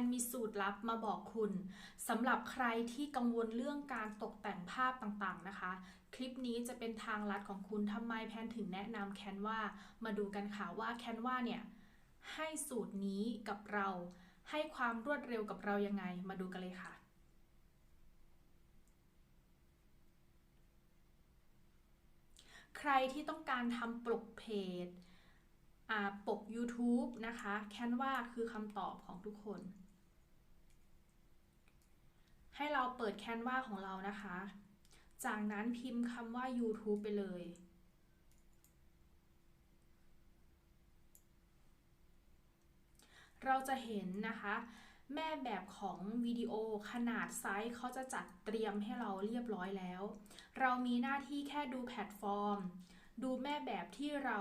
นมีสูตรลับมาบอกคุณสำหรับใครที่กังวลเรื่องการตกแต่งภาพต่างๆนะคะ คลิปนี้จะเป็นทางลัดของคุณทำไมแพนถึงแนะนำแคนวามาดูกันค่ะว่าแคนวาเนี่ยให้สูตรนี้กับเรา ให้ความรวดเร็วกับเรายังไงมาดูกันเลยค่ะใครที่ต้องการทำปลกเพจ ปก YouTube นะคะแคนวาคือคำตอบของทุกคน ให้เราเปิดแคนวาของเรานะคะ จากนั้นพิมพ์คำว่า YouTube ไปเลยเราจะเห็นนะคะ แม่แบบของวิดีโอขนาดไซส์เขาจะจัดเตรียมให้เราเรียบร้อยแล้ว เรามีหน้าที่แค่ดูแพลตฟอร์ม ดูแม่แบบที่เรา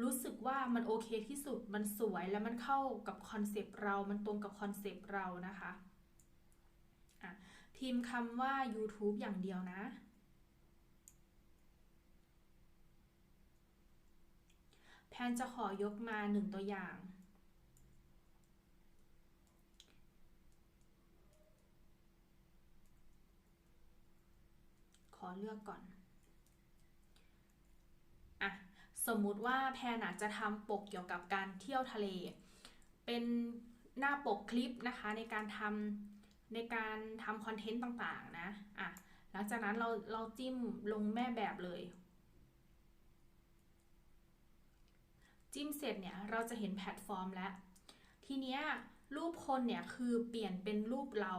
รู้สึกว่ามันโอเคที่สุดมันสวยแล้วมันเข้ากับคอนเซปต์เรา มันตรงกับคอนเซปต์เรานะคะะพิมพ์คำว่า YouTube อย่างเดียวนะ แพนจะขอยกมาหนึ่งตัวอย่าง ขอเลือกก่อน สมมุติว่าแพนอาจจะทำปกเกี่ยวกับการเที่ยวทะเล เป็นหน้าปกคลิปนะคะในการทำในการทำคอนเทนต์ต่างๆนะอะหลังจากนั้นเราเราจิ้มลงแม่แบบเลย จิ้มเสร็จเนี่ยเราจะเห็นแพลตฟอร์มแล้ว ทีเนี้ยรูปคนเนี่ยคือเปลี่ยนเป็นรูปเรา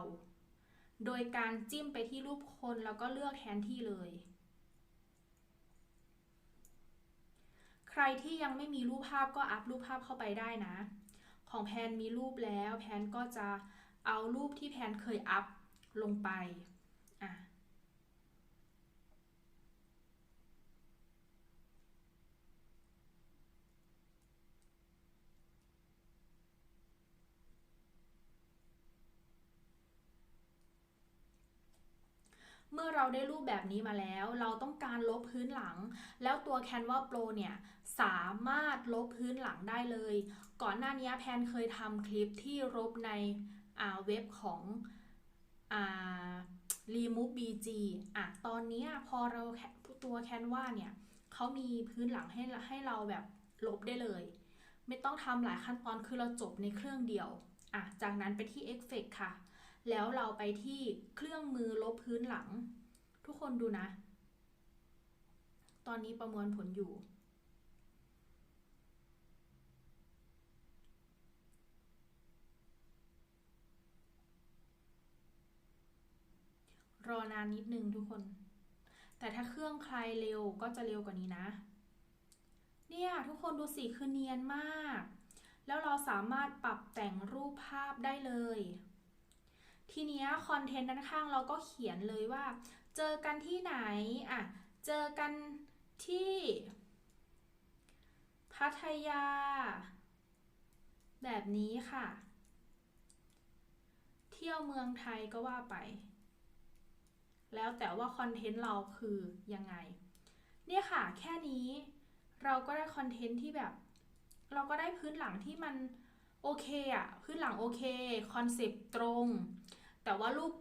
โดยการจิ้มไปที่รูปคนแล้วก็เลือกแทนที่เลยใค รที่ยังไม่มีรูปภาพก็อัพรูปภาพเข้าไปได้นะ ของแพนมีรูปแล้ว แพนก็จะเอารูปที่แพนเคยอัพลงไปอะ เมื่อเราได้รูปแบบนี้มาแล้ว เราต้องการลบพื้นหลัง แล้วตัว Canva Pro เนี่ยสามารถลบพื้นหลังได้เลย ก่อนหน้านี้แพนเคยทำคลิปที่ลบในเว็บของอ Remove BG อะตอนนี้พอเราตัว Canva เนี่ยเขามีพื้นหลังให้ให้เราแบบลบได้เลย ไม่ต้องทำหลายขั้นตอนคือเราจบในเครื่องเดียวอะจากนั้นไปที่ Effect ค่ะ แล้วเราไปที่เครื่องมือลบพื้นหลัง ทุกคนดูนะ ตอนนี้ประมวลผลอยู่ รอนานนิดนึงทุกคน แต่ถ้าเครื่องใครเร็วก็จะเร็วกว่านี้นะ เนี่ยทุกคนดูสีคือเนียนมาก แล้วเราสามารถปรับแต่งรูปภาพได้เลย ทีนี้คอนเทนต์ด้านข้างเราก็เขียนเลยว่า เจอกันที่ไหนอะเจอกันที่ พัทยา แบบนี้ค่ะ เที่ยวเมืองไทยก็ว่าไป แล้วแต่ว่าคอนเทนต์เราคือยังไง เนี่ยค่ะแค่นี้เราก็ได้คอนเทนต์ที่แบบ เราก็ได้พื้นหลังที่มันโอเคอะพื้นหลังโอเค คอนเซปต์ตรง แต่ว่ารูป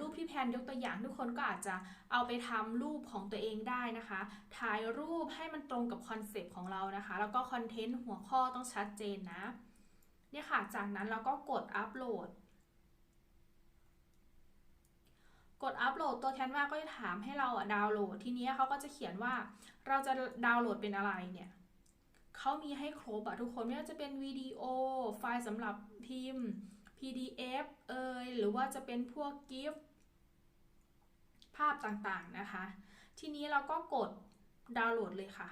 รูปที่แพนยกตัวอย่างทุกคนก็อาจจะเอาไปทำรูปของตัวเองได้นะคะ ถ่ายรูปให้มันตรงกับคอนเซปต์ของเรานะคะ แล้วก็คอนเทนต์หัวข้อต้องชัดเจนนะเนี่ยค่ะ จากนั้นเราก็กดอัปโหลด กดอัปโหลดตัวแคนวาก็จะถามให้เราดาวน์โหลด ทีนี้เขาก็จะเขียนว่าเราจะดาวน์โหลดเป็นอะไรเนี่ยเขามีให้ครบอะทุกคนไม่ว่าจะเป็นวิดีโอ ไฟล์สำหรับพิมพ์ PDF เอยหรือว่าจะเป็นพวกกิฟต์ภาพต่างๆนะคะ ทีนี้เราก็กดดาวน์โหลดเลยค่ะ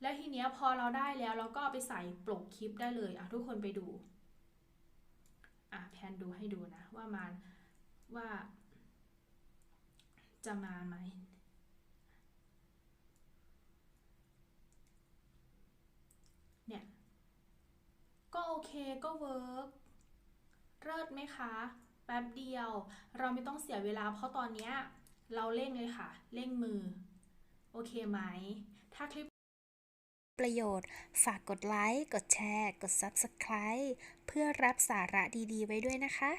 แล้วทีนี้พอเราได้แล้วเราก็ไปใส่ปลกคลิปได้เลยอะทุกคนไปดูอะแพนดูให้ดูนะว่ามาว่าจะมาไหมเนี่ย ก็โอ เคก็เวิร์กเลิศไหมคะ แป๊บเดียว เราไม่ต้องเสียเวลาเพราะตอนนี้เราเร่งเลยค่ะ เร่งมือ โอเคไหม ถ้าคลิปประโยชน์ ฝากกดไลค์ กดแชร์ กด Subscribe เพื่อรับสาระดีๆ ไว้ด้วยนะคะ